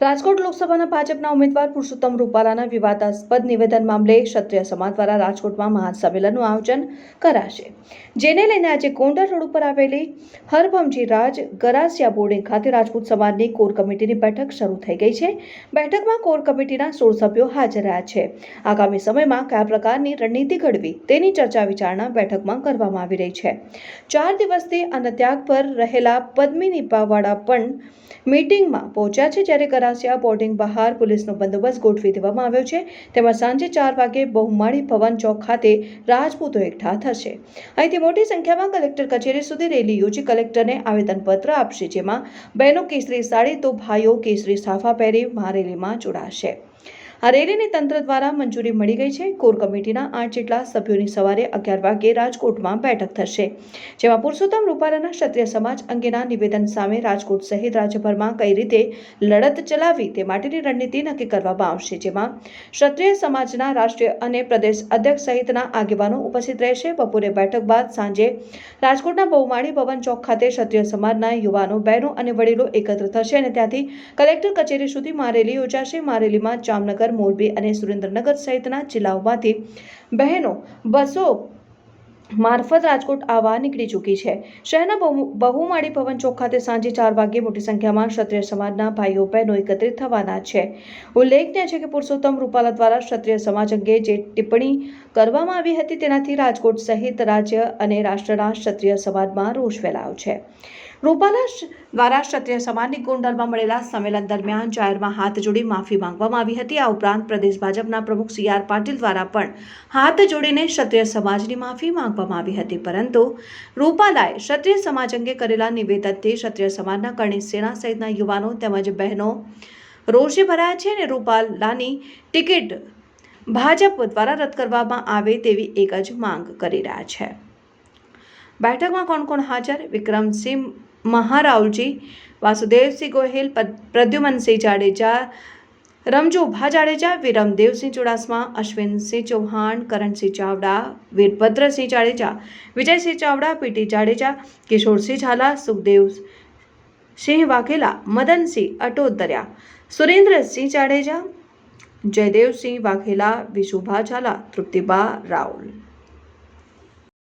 રાજકોટ લોકસભાના ભાજપના ઉમેદવાર પુરુષોત્તમ રૂપાલાના વિવાદાસ્પદ નિવેદન મામલે ક્ષત્રિય સમાજ દ્વારા રાજકોટમાં મહાસંમેલનનું આયોજન કરાશે. જેને લઈને આજે ગોંડલ રોડ ઉપર આવેલી હરભમજી રાજ ગરાસિયા બોર્ડિંગ ખાતે રાજપૂત સમાજની કોર કમિટીની બેઠક શરૂ થઈ ગઈ છે. બેઠકમાં કોર કમિટીના સોળ સભ્યો હાજર રહ્યા છે. આગામી સમયમાં કયા પ્રકારની રણનીતિ ઘડવી તેની ચર્ચા વિચારણા બેઠકમાં કરવામાં આવી રહી છે. ચાર દિવસથી અન્નત્યાગ પર રહેલા પદ્મિની પાવાડા પણ મીટિંગમાં પહોંચ્યા છે, જ્યારે ગરાસિયા બોર્ડિંગ બહાર પોલીસનો બંદોબસ્ત ગોઠવી દેવામાં આવ્યો છે. તેમાં સાંજે ચાર વાગે બહુમાળી ભવન ચોક ખાતે રાજપૂતો એકઠા થશે. અહીંથી મોટી સંખ્યામાં કલેક્ટર કચેરી સુધી રેલી યોજી કલેક્ટરને આવેદનપત્ર આપશે, જેમાં બહેનો કેસરી સાડી તો ભાઈઓ કેસરી સાફા પહેરી મહારેલીમાં જોડાશે. આ રેલીને તંત્ર દ્વારા મંજૂરી મળી ગઈ છે. કોર કમિટીના આઠ જેટલા સભ્યોની સવારે અગિયાર વાગે રાજકોટમાં બેઠક થશે. જેમાં પુરુષોત્તમ રૂપાલાના ક્ષત્રિય સમાજ અંગેના નિવેદન સામે રાજકોટ સહિત રાજ્યભરમાં કઈ રીતે લડત ચલાવવી તે માટેની રણનીતિ નક્કી કરવામાં આવશે. જેમાં ક્ષત્રિય સમાજના રાષ્ટ્રીય અને પ્રદેશ અધ્યક્ષ સહિતના આગેવાનો ઉપસ્થિત રહેશે. બપોરે બેઠક બાદ સાંજે રાજકોટના બહુમાળી ભવન ચોક ખાતે ક્ષત્રિય સમાજના યુવાનો, બહેનો અને વડીલો એકત્ર થશે અને ત્યાંથી કલેક્ટર કચેરી સુધી મારેલી યોજાશે. મારેલીમાં જામનગર મોરબી અને સુરેન્દ્રનગર સહિતના જિલ્લાઓમાંથી બહેનો બસો મારફત રાજકોટ આવવા નીકળી ચૂકી છે. શહેરના બહુમાળી ભવન ચોક ખાતે સાંજે ચાર વાગ્યે મોટી સંખ્યામાં ક્ષત્રિય સમાજના ભાઈઓ, બહેનો એકત્રિત થવાના છે. ઉલ્લેખનીય છે કે પુરુષોત્તમ રૂપાલા દ્વારા ક્ષત્રિય સમાજ અંગે જે ટિપ્પણી કરવામાં આવી હતી તેનાથી રાજકોટ સહિત રાજ્ય અને રાષ્ટ્રના ક્ષત્રિય સમાજમાં રોષ ફેલાયો છે. રૂપાલા દ્વારા ક્ષત્રિય સમાજની ગોંડલમાં મળેલા સંમેલન દરમિયાન જાહેરમાં હાથ જોડી માફી માંગવામાં આવી હતી. આ ઉપરાંત પ્રદેશ ભાજપના પ્રમુખ સી આર પાટીલ દ્વારા પણ હાથ જોડીને ક્ષત્રિય સમાજની માફી માંગવામાં આવી હતી. પરંતુ રૂપાલાએ ક્ષત્રિય સમાજ અંગે કરેલા નિવેદનથી ક્ષત્રિય સમાજના કરણી સેના સહિતના યુવાનો તેમજ બહેનો રોષે ભરાયા છે અને રૂપાલાની ટિકિટ ભાજપ દ્વારા રદ કરવામાં આવે તેવી એક જ માંગ કરી રહ્યા છે. બેઠકમાં કોણ કોણ હાજર? વિક્રમસિંહ મહારાવજી, વાસુદેવસિંહ ગોહિલ પ્રદ્યુમનસિંહ જાડેજા રમજુભા જાડેજા, વિરમદેવસિંહ ચુડાસમા, અશ્વિનસિંહ ચૌહાણ, કરણસિંહ ચાવડા, વીરભદ્રસિંહ જાડેજા, વિજયસિંહ ચાવડા, પીટી જાડેજા, કિશોરસિંહ ઝાલા સુખદેવ સિંહ વાઘેલા, મદનસિંહ અટોદરિયા, સુરેન્દ્રસિંહ જાડેજા, જયદેવસિંહ વાઘેલા, વિશુભા ઝાલા, તૃપ્તિબા રાઉલ.